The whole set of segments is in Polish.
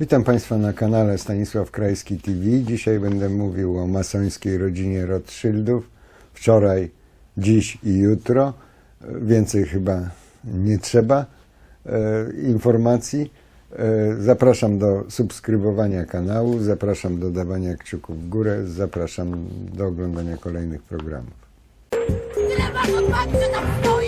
Witam Państwa na kanale Stanisław Krajski TV. Dzisiaj będę mówił o masońskiej rodzinie Rothschildów. Wczoraj, dziś i jutro. Więcej chyba nie trzeba e, informacji. E, zapraszam do subskrybowania kanału, zapraszam do dawania kciuków w górę, zapraszam do oglądania kolejnych programów. Odwagi, że tam stoisz?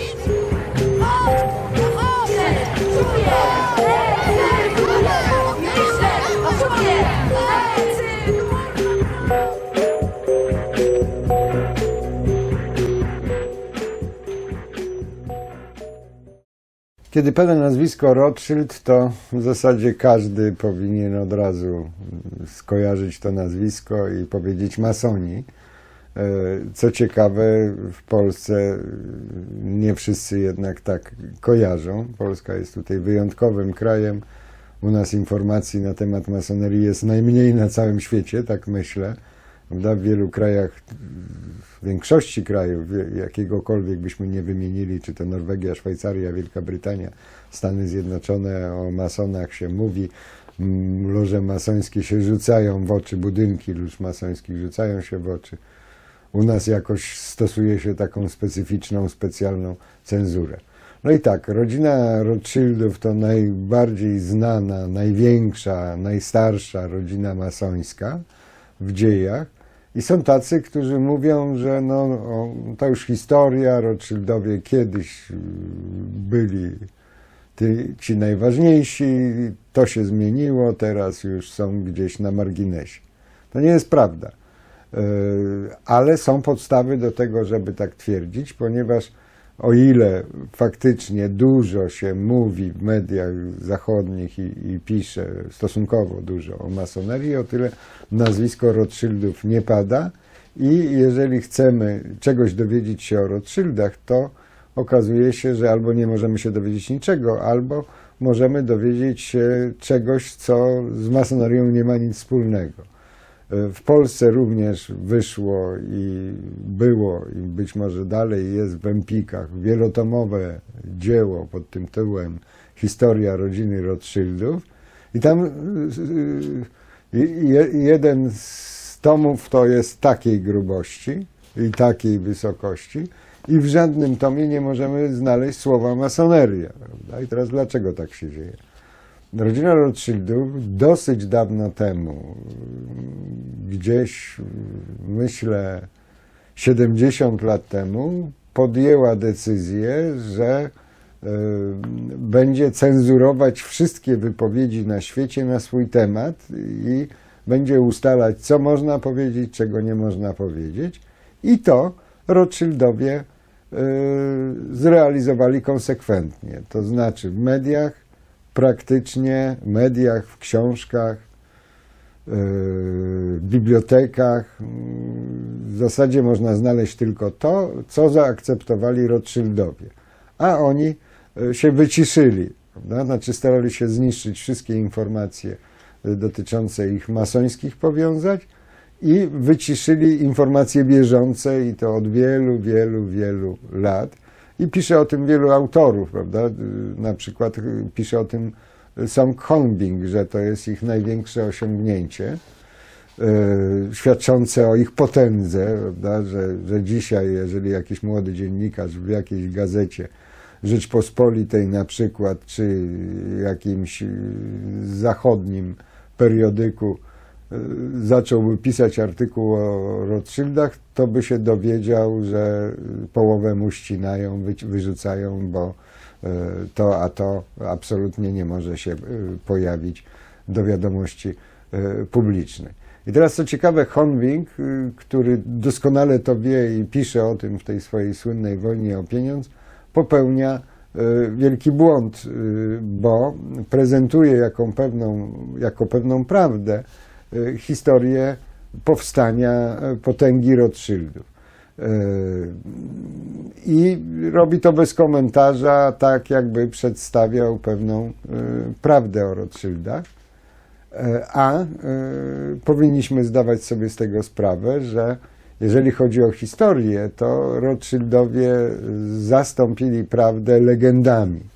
Kiedy pada nazwisko Rothschild, to w zasadzie każdy powinien od razu skojarzyć to nazwisko i powiedzieć masoni. E, Co ciekawe, w Polsce nie wszyscy jednak tak kojarzą. Polska jest tutaj wyjątkowym krajem. U nas informacji na temat masonerii jest najmniej na całym świecie, tak myślę. Prawda? W wielu krajach, w większości krajów, wie- jakiegokolwiek byśmy nie wymienili, czy to Norwegia, Szwajcaria, Wielka Brytania, Stany Zjednoczone, o masonach się mówi. Loże masońskie się rzucają w oczy, budynki lóż masońskich rzucają się w oczy. U nas jakoś stosuje się taką specyficzną, specjalną cenzurę. No i tak, rodzina Rothschildów to najbardziej znana, największa, najstarsza rodzina masońska w dziejach. I są tacy, którzy mówią, że no, to już historia, Rothschildowie kiedyś y, byli ty, ci najważniejsi, to się zmieniło, teraz już są gdzieś na marginesie. To nie jest prawda. Yy, Ale są podstawy do tego, żeby tak twierdzić, ponieważ o ile faktycznie dużo się mówi w mediach zachodnich i, i pisze stosunkowo dużo o masonerii, o tyle nazwisko Rothschildów nie pada i jeżeli chcemy czegoś dowiedzieć się o Rothschildach, to okazuje się, że albo nie możemy się dowiedzieć niczego, albo możemy dowiedzieć się czegoś, co z masonerią nie ma nic wspólnego. W Polsce również wyszło i było, i być może dalej jest w Empikach wielotomowe dzieło pod tym tytułem Historia rodziny Rothschildów. I tam y, y, je- jeden z tomów to jest takiej grubości i takiej wysokości, i w żadnym tomie nie możemy znaleźć słowa masoneria. Prawda? I teraz dlaczego tak się dzieje? Rodzina Rothschildów dosyć dawno temu, gdzieś myślę 70 lat temu, podjęła decyzję, że y, będzie cenzurować wszystkie wypowiedzi na świecie na swój temat i będzie ustalać, co można powiedzieć, czego nie można powiedzieć. I to Rothschildowie y, zrealizowali konsekwentnie. To znaczy w mediach, praktycznie w mediach, w książkach, yy, w bibliotekach. W zasadzie można znaleźć tylko to, co zaakceptowali Rothschildowie. A oni yy, się wyciszyli, prawda? znaczy starali się zniszczyć wszystkie informacje yy, dotyczące ich masońskich powiązań i wyciszyli informacje bieżące i to od wielu, wielu, wielu lat. I pisze o tym wielu autorów, prawda? Na przykład y, pisze o tym Song Hongbing, że to jest ich największe osiągnięcie, y, świadczące o ich potędze, prawda? Że, że dzisiaj, jeżeli jakiś młody dziennikarz w jakiejś gazecie Rzeczpospolitej na przykład, czy jakimś y, zachodnim periodyku zacząłby pisać artykuł o Rothschildach, to by się dowiedział, że połowę mu ścinają, wyrzucają, bo y, to, a to absolutnie nie może się y, pojawić do wiadomości y, publicznej. I teraz co ciekawe, Honwing, y, który doskonale to wie i pisze o tym w tej swojej słynnej wojnie o pieniądz, popełnia y, wielki błąd, y, bo prezentuje jako pewną, jako pewną prawdę y, historię powstania y, potęgi Rothschildów. Y, I robi to bez komentarza, tak jakby przedstawiał pewną prawdę o Rothschildach. E, A powinniśmy zdawać sobie z tego sprawę, że jeżeli chodzi o historię, to Rothschildowie zastąpili prawdę legendami.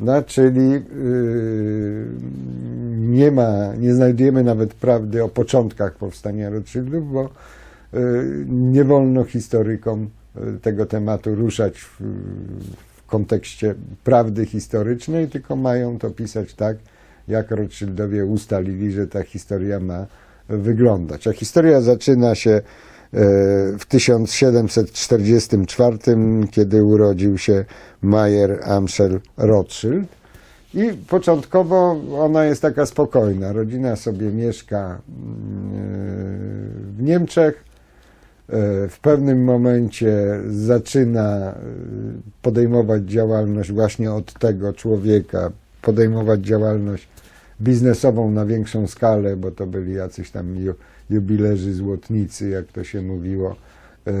No, czyli y, nie ma, nie znajdujemy nawet prawdy o początkach powstania Rothschildów, bo y, nie wolno historykom y, tego tematu ruszać w, w kontekście prawdy historycznej, tylko mają to pisać tak, jak Rothschildowie ustalili, że ta historia ma wyglądać. A historia zaczyna się w 1744, kiedy urodził się Mayer Amschel Rothschild. I początkowo ona jest taka spokojna. Rodzina sobie mieszka mm, w Niemczech. E, W pewnym momencie zaczyna e, podejmować działalność właśnie od tego człowieka, podejmować działalność biznesową na większą skalę, bo to byli jacyś tam jubilerzy złotnicy, jak to się mówiło. E,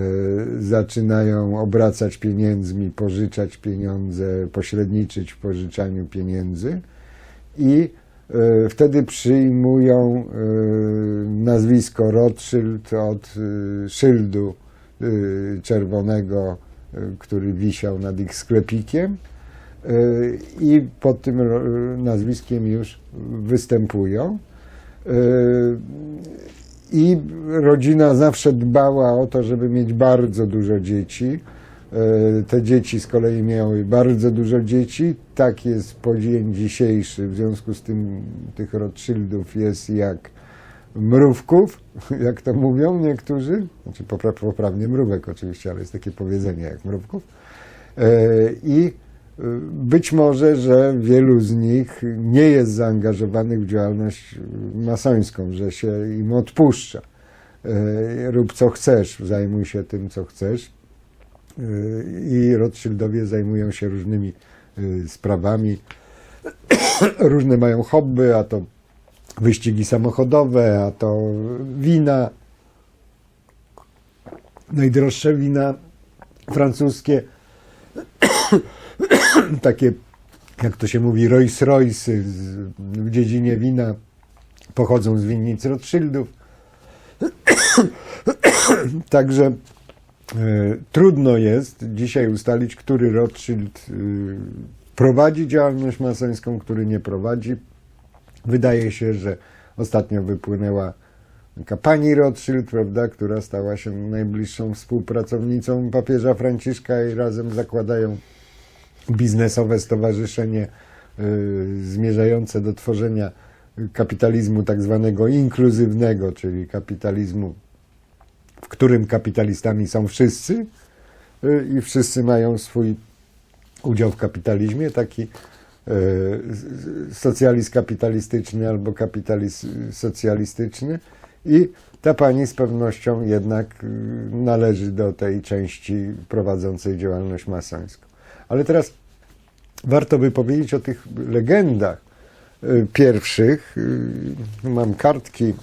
Zaczynają obracać pieniędzmi, pożyczać pieniądze, pośredniczyć w pożyczaniu pieniędzy i e, wtedy przyjmują e, nazwisko Rothschild od szyldu czerwonego, który wisiał nad ich sklepikiem i pod tym nazwiskiem już występują. I rodzina zawsze dbała o to, żeby mieć bardzo dużo dzieci. E, Te dzieci z kolei miały bardzo dużo dzieci. Tak jest po dzień dzisiejszy. W związku z tym tych Rothschildów jest jak mrówków, jak to mówią niektórzy. Znaczy popra- poprawnie mrówek oczywiście, ale jest takie powiedzenie jak mrówków. E, I być może, że wielu z nich nie jest zaangażowanych w działalność masońską, że się im odpuszcza. E, Rób co chcesz, zajmuj się tym, co chcesz. E, I Rothschildowie zajmują się różnymi e, sprawami. Różne mają hobby, a to wyścigi samochodowe, a to wina. Najdroższe wina francuskie takie, jak to się mówi, Rolls Royce w dziedzinie wina pochodzą z winnic Rothschildów. Także e, trudno jest dzisiaj ustalić, który Rothschild e, prowadzi działalność masońską, który nie prowadzi. Wydaje się, że ostatnio wypłynęła taka pani Rothschild, prawda, która stała się najbliższą współpracownicą papieża Franciszka i razem zakładają biznesowe stowarzyszenie y, zmierzające do tworzenia kapitalizmu tak zwanego inkluzywnego, czyli kapitalizmu, w którym kapitalistami są wszyscy y, i wszyscy mają swój udział w kapitalizmie, taki y, socjalizm kapitalistyczny albo kapitalizm socjalistyczny i ta pani z pewnością jednak należy do tej części prowadzącej działalność masońską. Ale teraz warto by powiedzieć o tych legendach y, pierwszych. Y, Mam kartki,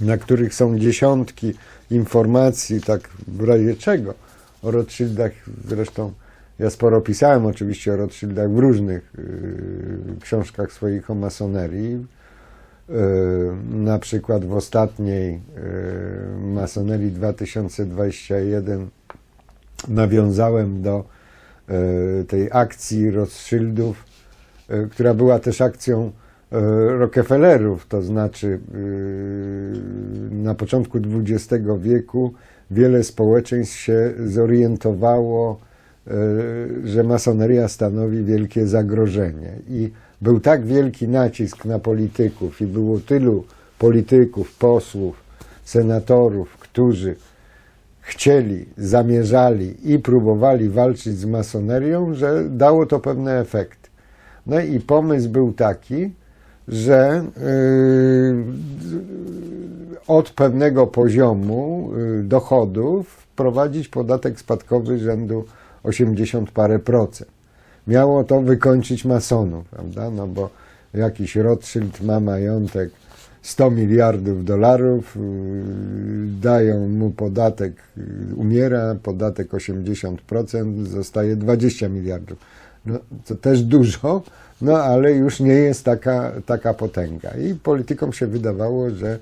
na których są dziesiątki informacji, tak w razie czego, o Rothschildach. Zresztą ja sporo pisałem oczywiście o Rothschildach w różnych y, książkach swoich o masonerii. Na przykład w ostatniej Masonerii 2021 nawiązałem do tej akcji Rothschildów, e, która była też akcją e, Rockefellerów, to znaczy e, na początku XX wieku wiele społeczeństw się zorientowało, e, że masoneria stanowi wielkie zagrożenie. I był tak wielki nacisk na polityków i było tylu polityków, posłów, senatorów, którzy chcieli, zamierzali i próbowali walczyć z masonerią, że dało to pewne efekty. No i pomysł był taki, że yy, od pewnego poziomu yy, dochodów wprowadzić podatek spadkowy rzędu 80 parę procent. Miało to wykończyć masonów, prawda? No bo jakiś Rothschild ma majątek 100 miliardów dolarów, yy, dają mu podatek, yy, umiera, podatek 80%, zostaje 20 miliardów. No, to też dużo, no ale już nie jest taka, taka potęga. I politykom się wydawało, że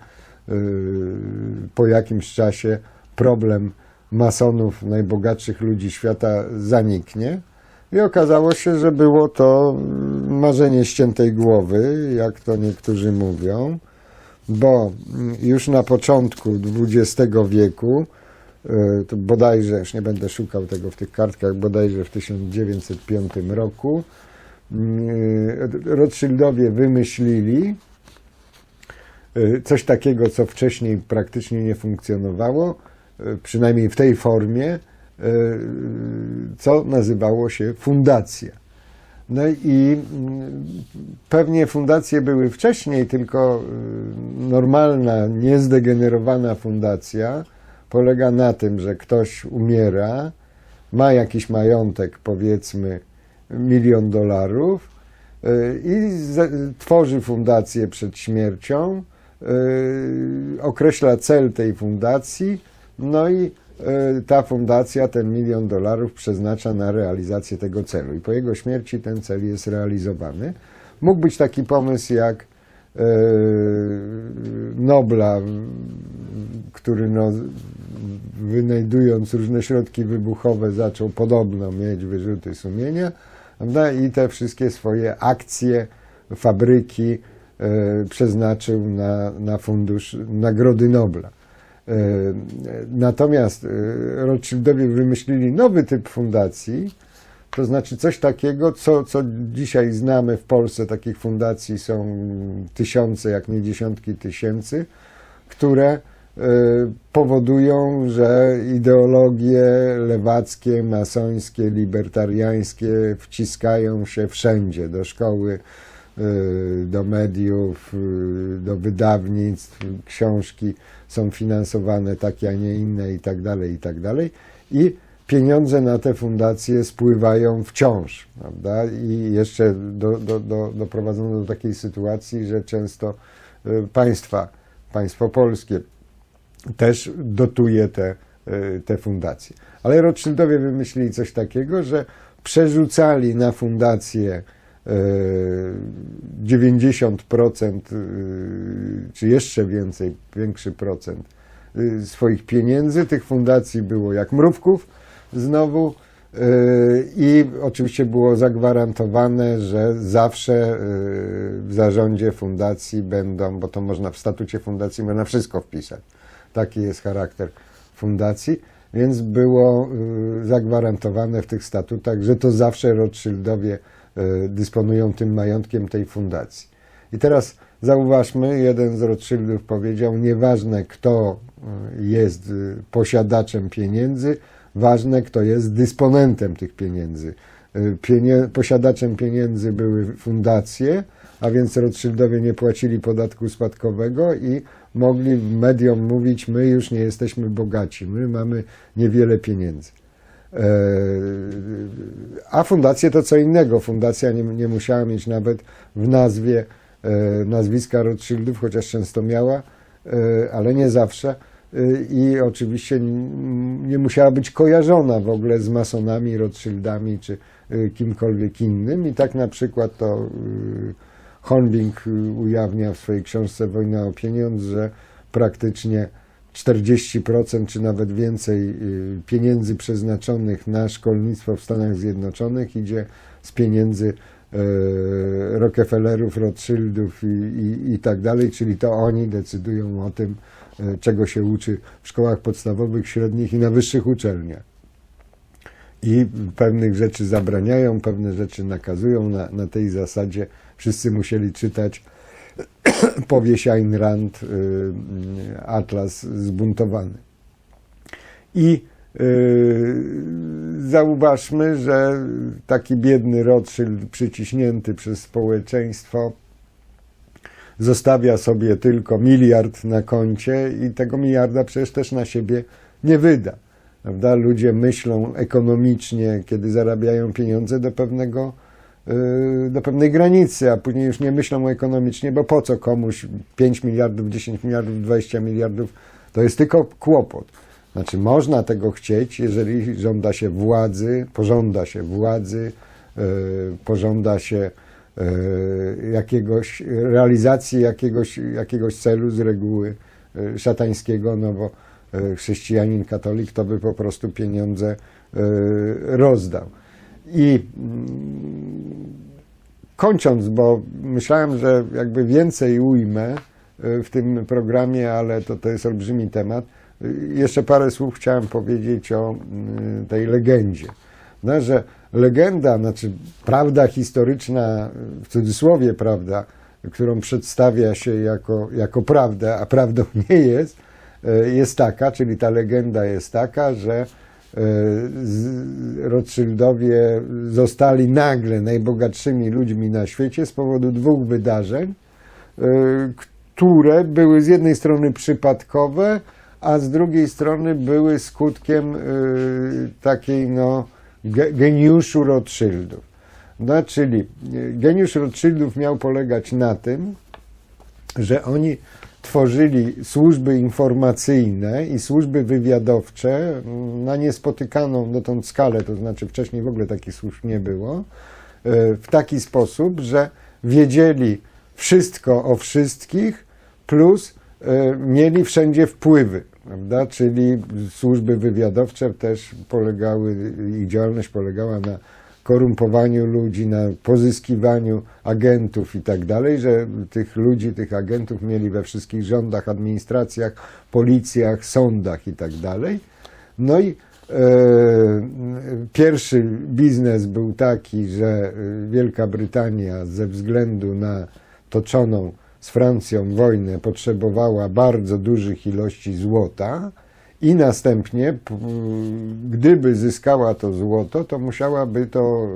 yy, po jakimś czasie problem masonów, najbogatszych ludzi świata zaniknie. I okazało się, że było to mm, marzenie ściętej głowy, jak to niektórzy mówią, bo mm, już na początku XX wieku, y, to bodajże, już nie będę szukał tego w tych kartkach, bodajże w 1905 roku, y, Rothschildowie wymyślili y, coś takiego, co wcześniej praktycznie nie funkcjonowało, przynajmniej w tej formie, co nazywało się fundacja. No i mm, pewnie fundacje były wcześniej, tylko y, normalna, niezdegenerowana fundacja polega na tym, że ktoś umiera, ma jakiś majątek, powiedzmy milion dolarów y, i tworzy fundację przed śmiercią, y, określa cel tej fundacji, no i ta fundacja ten milion dolarów przeznacza na realizację tego celu. I po jego śmierci ten cel jest realizowany. Mógł być taki pomysł jak y, Nobla, który no, wynajdując różne środki wybuchowe zaczął podobno mieć wyrzuty sumienia prawda? i te wszystkie swoje akcje, fabryki e, przeznaczył na, na fundusz Nagrody Nobla. E, Natomiast e, Rothschildowie wymyślili nowy typ fundacji, to znaczy coś takiego, co, co dzisiaj znamy w Polsce, takich fundacji są tysiące, jak nie dziesiątki tysięcy, które e, powodują, że ideologie lewackie, masońskie, libertariańskie wciskają się wszędzie, do szkoły, do mediów, e, do wydawnictw, książki są finansowane takie, a nie inne i tak dalej, i tak dalej. I pieniądze na te fundacje spływają wciąż, prawda? I jeszcze do, do, do, doprowadzono do takiej sytuacji, że często y, państwa, państwo polskie też dotuje te, y, te fundacje. Ale Rothschildowie wymyślili coś takiego, że przerzucali na fundacje y, 90% y, czy jeszcze więcej, większy procent y, swoich pieniędzy. Tych fundacji było jak mrówków znowu i oczywiście było zagwarantowane, że zawsze w zarządzie fundacji będą, bo to można w statucie fundacji można wszystko wpisać. Taki jest charakter fundacji, więc było zagwarantowane w tych statutach, że to zawsze Rothschildowie dysponują tym majątkiem tej fundacji. I teraz zauważmy, jeden z Rothschildów powiedział, nieważne kto y, jest y, posiadaczem pieniędzy, ważne kto jest dysponentem tych pieniędzy. Pienie, posiadaczem pieniędzy były fundacje, a więc Rothschildowie nie płacili podatku spadkowego i mogli mediom mówić, my już nie jesteśmy bogaci, my mamy niewiele pieniędzy. E, A fundacje to co innego. Fundacja nie, nie musiała mieć nawet w nazwie e, nazwiska Rothschildów, chociaż często miała, e, ale nie zawsze. I oczywiście nie musiała być kojarzona w ogóle z masonami, Rothschildami czy kimkolwiek innym. I tak na przykład to Hornbing ujawnia w swojej książce Wojna o pieniądz, że praktycznie 40% czy nawet więcej y, pieniędzy przeznaczonych na szkolnictwo w Stanach Zjednoczonych idzie z pieniędzy e, Rockefellerów, Rothschildów i, i, i tak dalej, czyli to oni decydują o tym, e, czego się uczy w szkołach podstawowych, średnich i na wyższych uczelniach i pewnych rzeczy zabraniają, pewne rzeczy nakazują. Na, na tej zasadzie wszyscy musieli czytać powieść Ayn Rand, y, y, Atlas zbuntowany. I y, zauważmy, że taki biedny Rothschild przyciśnięty przez społeczeństwo zostawia sobie tylko miliard na koncie i tego miliarda przecież też na siebie nie wyda. Prawda? Ludzie myślą ekonomicznie, kiedy zarabiają pieniądze do pewnego, do pewnej granicy, a później już nie myślą ekonomicznie, bo po co komuś 5 miliardów, 10 miliardów, 20 miliardów, to jest tylko kłopot. Znaczy można tego chcieć, jeżeli żąda się władzy, pożąda się władzy, yy, pożąda się yy, jakiegoś, realizacji jakiegoś, jakiegoś celu z reguły szatańskiego, no bo chrześcijanin, katolik, to by po prostu pieniądze rozdał. I mm, kończąc, bo myślałem, że jakby więcej ujmę y, w tym programie, ale to, to jest olbrzymi temat. Y, Jeszcze parę słów chciałem powiedzieć o y, tej legendzie. No, że legenda, znaczy prawda historyczna, w cudzysłowie prawda, którą przedstawia się jako, jako prawdę, a prawdą nie jest, jest taka, czyli ta legenda jest taka, że Rothschildowie zostali nagle najbogatszymi ludźmi na świecie z powodu dwóch wydarzeń, y, które były z jednej strony przypadkowe, a z drugiej strony były skutkiem y, takiej no, ge- geniuszu Rothschildów. No, czyli geniusz Rothschildów miał polegać na tym, że oni tworzyli służby informacyjne i służby wywiadowcze na niespotykaną dotąd skalę, to znaczy wcześniej w ogóle takich służb nie było, e, w taki sposób, że wiedzieli wszystko o wszystkich, plus e, mieli wszędzie wpływy, prawda? Czyli służby wywiadowcze też polegały, ich działalność polegała na korumpowaniu ludzi, na pozyskiwaniu agentów i tak dalej, że tych ludzi, tych agentów mieli we wszystkich rządach, administracjach, policjach, sądach i tak dalej. No i e, pierwszy biznes był taki, że Wielka Brytania ze względu na toczoną z Francją wojnę potrzebowała bardzo dużych ilości złota i następnie, gdyby zyskała to złoto, to musiałaby to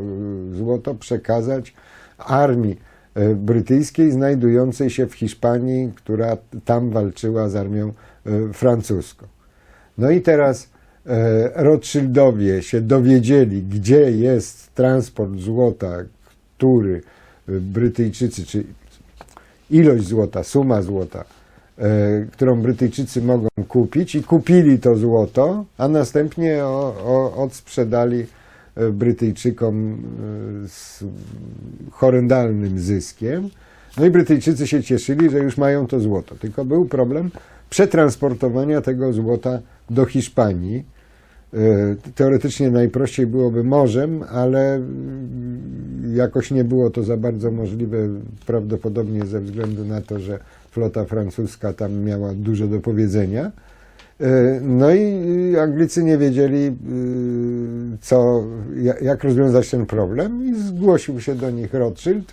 y, złoto przekazać armii e, brytyjskiej znajdującej się w Hiszpanii, która tam walczyła z armią e, francuską. No i teraz e, Rothschildowie się dowiedzieli, gdzie jest transport złota, który Brytyjczycy, czy ilość złota, suma złota, którą Brytyjczycy mogą kupić i kupili to złoto, a następnie o, o, odsprzedali e, Brytyjczykom e, z horrendalnym zyskiem. No i Brytyjczycy się cieszyli, że już mają to złoto. Tylko był problem przetransportowania tego złota do Hiszpanii. E, Teoretycznie najprościej byłoby morzem, ale mm, jakoś nie było to za bardzo możliwe, prawdopodobnie ze względu na to, że flota francuska tam miała dużo do powiedzenia. E, No i Anglicy nie wiedzieli, y, co, ja- jak rozwiązać ten problem i zgłosił się do nich Rothschild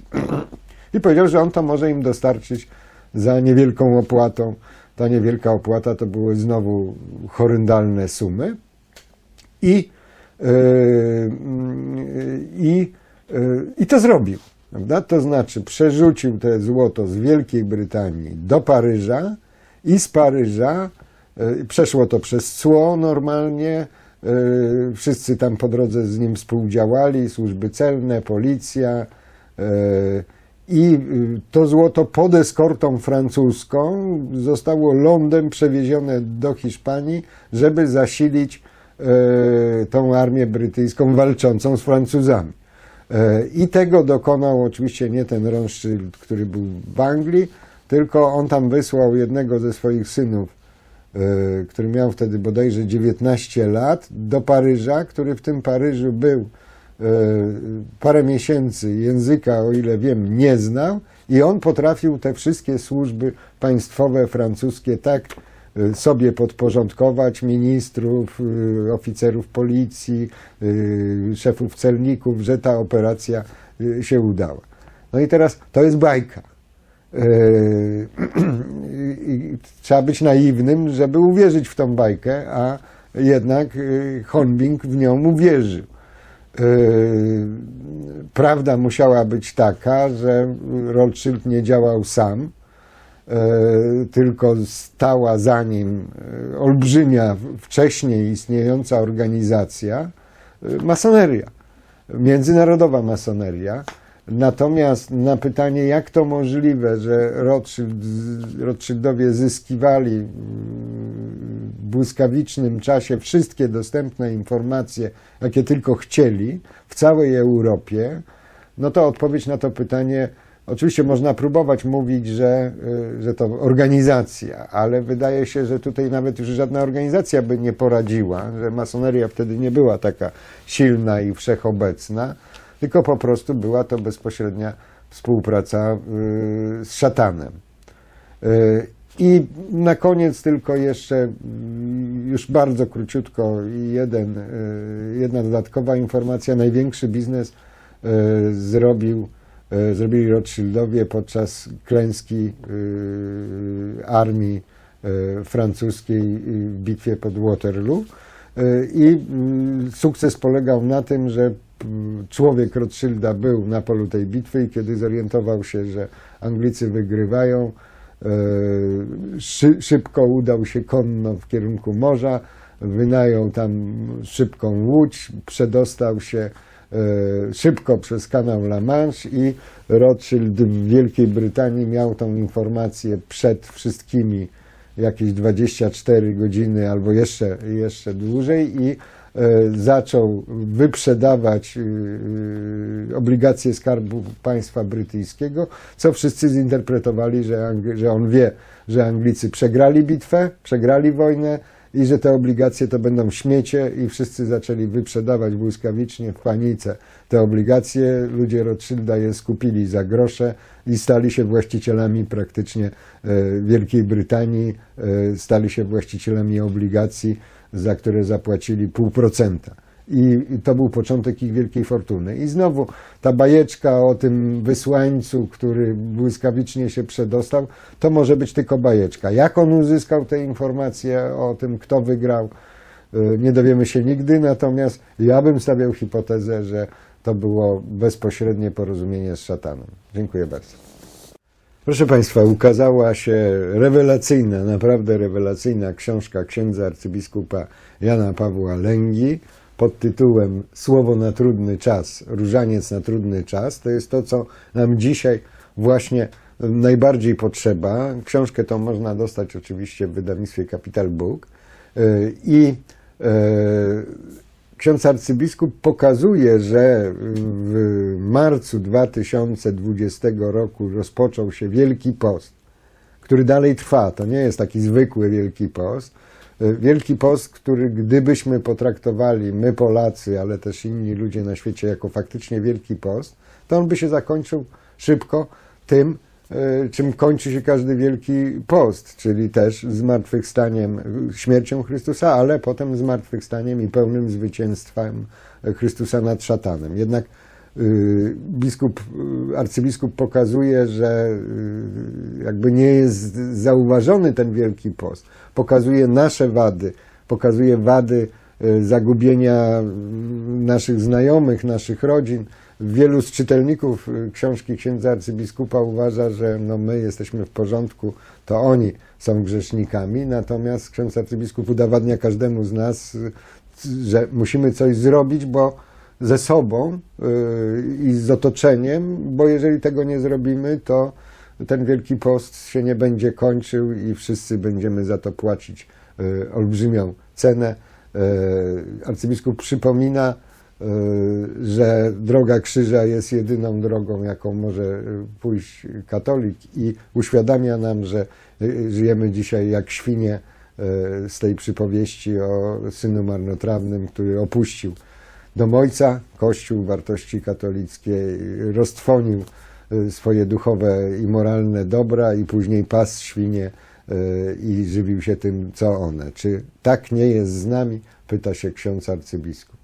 i powiedział, że on to może im dostarczyć za niewielką opłatą. Ta niewielka opłata to były znowu horrendalne sumy. I, mm, i, e, I to zrobił. Prawda? To znaczy przerzucił te złoto z Wielkiej Brytanii do Paryża i z Paryża e, przeszło to przez cło normalnie. e, Wszyscy tam po drodze z nim współdziałali, służby celne, policja. e, I to złoto pod eskortą francuską zostało lądem przewiezione do Hiszpanii, żeby zasilić tą armię brytyjską walczącą z Francuzami. E, I tego dokonał oczywiście nie ten Rothschild, który był w Anglii, tylko on tam wysłał jednego ze swoich synów, e, który miał wtedy bodajże 19 lat, do Paryża, który w tym Paryżu był e, parę miesięcy, języka, o ile wiem, nie znał i on potrafił te wszystkie służby państwowe francuskie tak sobie podporządkować, ministrów, e, oficerów policji, e, szefów celników, że ta operacja się udała. No i teraz to jest bajka. Trzeba być naiwnym, żeby uwierzyć w tą bajkę, a jednak Honbing w nią uwierzył. Prawda musiała być taka, że Rothschild nie działał sam, tylko stała za nim yy, olbrzymia, wcześniej istniejąca organizacja, yy, masoneria, międzynarodowa masoneria. Natomiast na pytanie, jak to możliwe, że Rothschild, Rothschildowie zyskiwali w błyskawicznym czasie wszystkie dostępne informacje, jakie tylko chcieli w całej Europie, no to odpowiedź na to pytanie, oczywiście można próbować mówić, że, y, że to organizacja, ale wydaje się, że tutaj nawet już żadna organizacja by nie poradziła, że masoneria wtedy nie była taka silna i wszechobecna tylko po prostu była to bezpośrednia współpraca y, z szatanem. Y, I na koniec tylko jeszcze mm, już bardzo króciutko jeden, jedna dodatkowa informacja. Największy biznes zrobił, zrobili Rothschildowie podczas klęski y, armii y, francuskiej w bitwie pod Waterloo. I mm, sukces polegał na tym, że mm, człowiek Rothschilda był na polu tej bitwy i kiedy zorientował się, że Anglicy wygrywają, e, szy, szybko udał się konno w kierunku morza, wynajął tam szybką łódź, przedostał się e, szybko przez kanał La Manche i Rothschild w Wielkiej Brytanii miał tą informację przed wszystkimi jakieś 24 godziny albo jeszcze, jeszcze dłużej i e, zaczął wyprzedawać e, obligacje Skarbu Państwa Brytyjskiego, co wszyscy zinterpretowali, że, że on wie, że Anglicy przegrali bitwę, przegrali wojnę i że te obligacje to będą śmiecie i wszyscy zaczęli wyprzedawać błyskawicznie w panice te obligacje. Ludzie Rothschilda je skupili za grosze i stali się właścicielami praktycznie e, Wielkiej Brytanii, e, stali się właścicielami obligacji, za które zapłacili pół procenta. I to był początek ich wielkiej fortuny. I znowu ta bajeczka o tym wysłańcu, który błyskawicznie się przedostał, to może być tylko bajeczka. Jak on uzyskał te informacje o tym, kto wygrał, y, nie dowiemy się nigdy, natomiast ja bym stawiał hipotezę, że to było bezpośrednie porozumienie z szatanem. Dziękuję bardzo. Proszę Państwa, ukazała się rewelacyjna, naprawdę rewelacyjna książka księdza arcybiskupa Jana Pawła Lęgi pod tytułem Słowo na trudny czas, różaniec na trudny czas. To jest to, co nam dzisiaj właśnie najbardziej potrzeba. Książkę tą można dostać oczywiście w wydawnictwie Capital Book. Yy, I yy, ksiądz arcybiskup pokazuje, że w marcu 2020 roku rozpoczął się Wielki Post, który dalej trwa. To nie jest taki zwykły Wielki Post. Wielki Post, który gdybyśmy potraktowali my Polacy, ale też inni ludzie na świecie jako faktycznie Wielki Post, to on by się zakończył szybko tym, e, czym kończy się każdy Wielki Post, czyli też zmartwychwstaniem, śmiercią Chrystusa, ale potem zmartwychwstaniem i pełnym zwycięstwem Chrystusa nad szatanem. Jednak y, biskup, y, arcybiskup pokazuje, że y, jakby nie jest zauważony ten Wielki Post. Pokazuje nasze wady, pokazuje wady y, zagubienia y, naszych znajomych, naszych rodzin. Wielu z czytelników y, książki księdza arcybiskupa uważa, że no my jesteśmy w porządku, to oni są grzesznikami, natomiast ksiądz arcybiskup udowadnia każdemu z nas, y, że musimy coś zrobić, bo ze sobą y, i z otoczeniem, bo jeżeli tego nie zrobimy, to ten Wielki Post się nie będzie kończył i wszyscy będziemy za to płacić y, olbrzymią cenę. Y, Arcybiskup przypomina, że droga krzyża jest jedyną drogą, jaką może pójść katolik i uświadamia nam, że żyjemy dzisiaj jak świnie z tej przypowieści o synu marnotrawnym, który opuścił dom ojca, kościół, wartości katolickie, roztrwonił y, swoje duchowe i moralne dobra i później pasł świnie y, i żywił się tym, co one. Czy tak nie jest z nami? Pyta się ksiądz arcybiskup.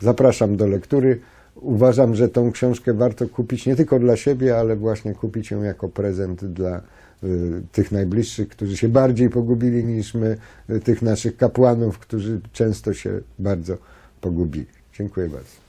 Zapraszam do lektury. Uważam, że tą książkę warto kupić nie tylko dla siebie, ale właśnie kupić ją jako prezent dla y, tych najbliższych, którzy się bardziej pogubili niż my, tych naszych kapłanów, którzy często się bardzo pogubili. Dziękuję bardzo.